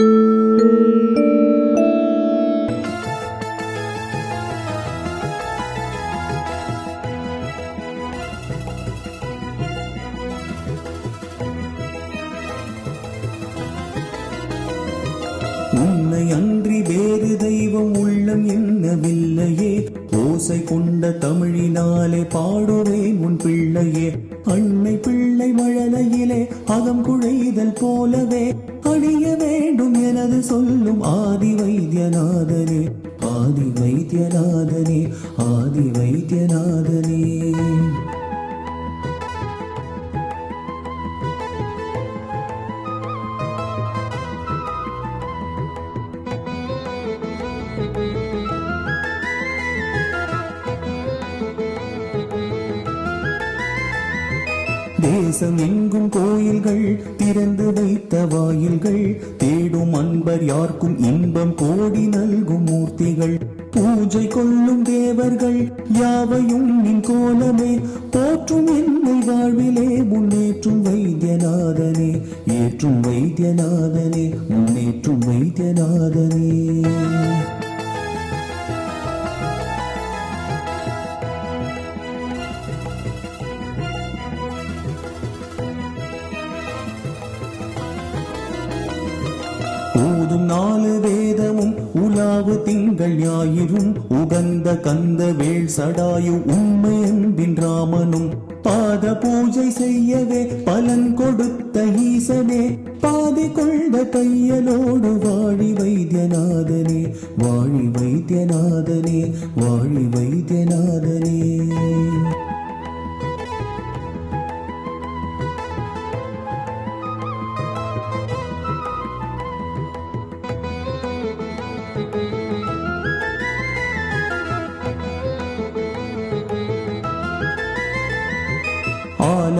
உன்னை அன்றி வேறு தெய்வம் உள்ளம் என்னவில்லையே. ஓசை கொண்ட தமிழினாலே பாடுவேன் உன் பிள்ளையே. அன்னை பிள்ளை மழலையிலே அகம் குழைதல் போலவே அணிய வேண்டும் எனது சொல்லும் ஆதி வைத்தியநாதனே ஆதி வைத்தியநாதனே ஆதி வைத்தியநாதனே தேசம் எங்கும் கோயில்கள் திறந்து வைத்த வாயில்கள் தேடும் அன்பர் யாருக்கும் இன்பம் கோடி நல்கும் மூர்த்திகள். பூஜை கொள்ளும் தேவர்கள் யாவையும் நின் கோலமே போற்றும் என்னை வாழ்விலே முன்னேற்றும் வைத்தியநாதனே ஏற்றும் வைத்தியநாதனே முன்னேற்றும் வைத்தியநாதனே. ஊதும் நாலு வேதமும் உலாவு திங்கள் ஞாயிறும் உகந்த கந்த வேள் சடாயு உண்மை அன்பின் ராமனும். பாத பூஜை செய்யவே பலன் கொடுத்த ஈசனே பாதி கொண்ட கையலோடு வாழி வைத்தியநாதனே வாழி வைத்தியநாதனே வாழி வைத்தியநாதனே.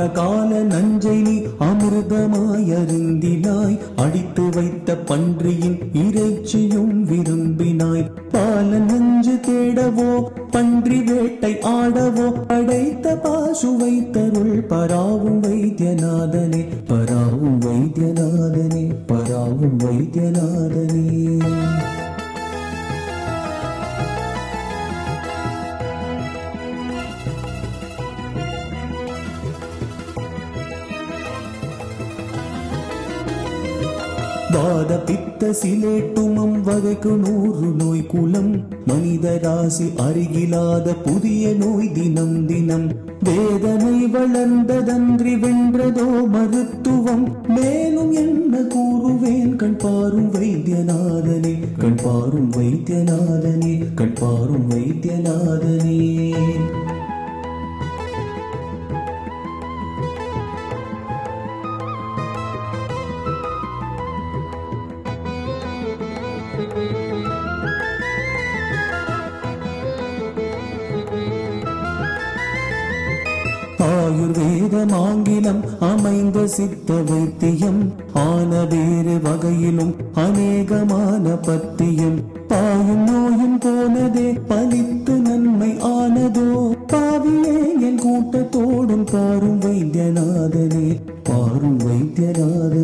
ஆல கால நஞ்சை நீ அமிர்தமாயருந்தினாய். அடித்து வைத்த பன்றியின் இறைச்சியும் விரும்பினாய். பால நஞ்சு தேடவோ பன்றி வேட்டை ஆடவோ அடைத்த பாசுவை தருள் பராவும் வைத்தியநாதனே பராவும் வைத்தியநாதனே பராவும் வைத்தியநாதனே. வாத பித்த சிலேட்டுமம் வகைக்கு நூறு நோய் குலம் மனித ராசி அருகிலாத புதிய நோய் தினம் தினம். வேதனை வளர்ந்ததன்றி வென்றதோ மருத்துவம் மேலும் என்ன கூறுவேன்? கண் பாரும் வைத்தியநாதனே கண் பாரும் வைத்தியநாதனே கண் பாரும் வைத்தியநாதனே. ஆயுர்வேதம் ஆங்கிலம் அமைந்த சித்த வைத்தியம் ஆன வேறு வகையிலும் அநேகமான பத்தியம். பாயும் நோயும் போனதே பலித்து நன்மை ஆனதோ பாவியே என் கூட்டத்தோடும் பாரும் வைத்தியநாதனே பாரும் வைத்தியநாதன்.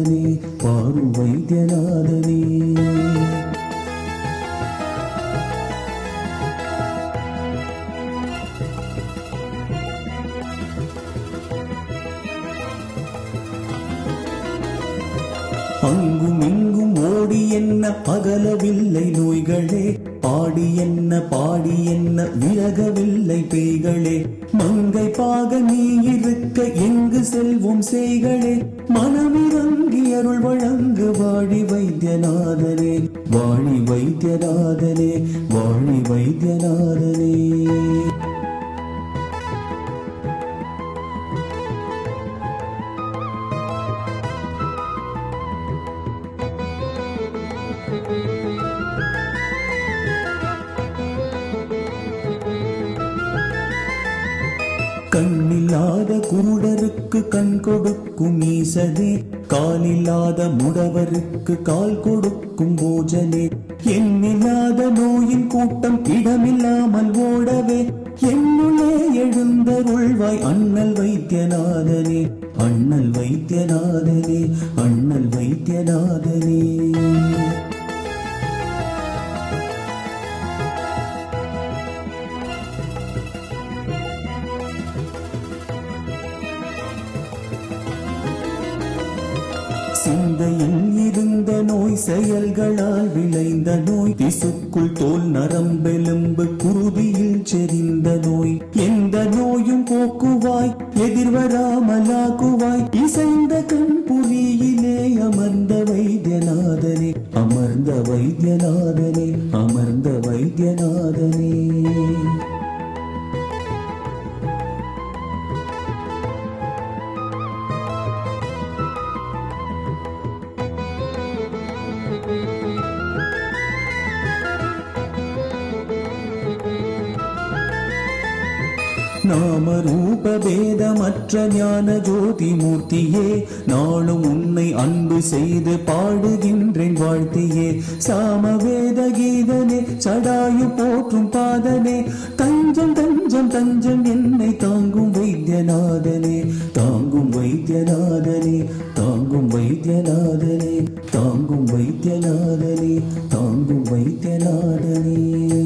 அங்கும் இங்கும் ஓடி என்ன பகலவில்லை நோய்களே? பாடி என்ன பாடி என்ன விலகவில்லை பேய்களே? மங்கை பாக நீ இருக்க எங்கு செல்வோம் செய்களே? மனமிறங்கி அருள் வழங்கு வாழி வைத்தியநாதனே. வாழி வைத்தியநாதனே வாழி வைத்தியநாதனே. கண்ணில்லாத குருடருக்கு கண் கொடுக்கும் ஈசனே காலில்லாத முடவருக்கு கால் கொடுக்கும் போஜனே. எண்ணில்லாத நோயின் கூட்டம் இடமில்லாமல் ஓடவே என்னுள்ளே எழுந்தருள்வாய் அண்ணல் வைத்தியநாதனே அண்ணல் வைத்தியநாதனே அண்ணல் வைத்தியநாதனே. சிந்தையில் இருந்த நோய் செயல்களால் விளைந்த நோய். திசுக்குள் தோல் நரம்பெலும்பு குருதியில் செறிந்த நோய். எந்த நோயும் போக்குவாய் எதிர்வராமலாக்குவாய். இசைந்த கண் புலியிலே அமர்ந்த வைத்தியநாதனே. அமர்ந்த வைத்தியநாதனே அமர்ந்த வைத்தியநாதனே. நாம ரூப ஞான ஜோதி மூர்த்தியே நாளும் உன்னை அன்பு செய்து பாடுகின்றேன் வாழ்த்தியே. சாமவேத கீதனே சடாயு போற்றும் பாதனே தஞ்சம் தஞ்சம் தஞ்சம் என்னை தாங்கும் வைத்தியநாதனே. தாங்கும் வைத்தியநாதனே தாங்கும் வைத்தியநாதனே தாங்கும் வைத்தியநாதனே தாங்கும் வைத்தியநாதனே.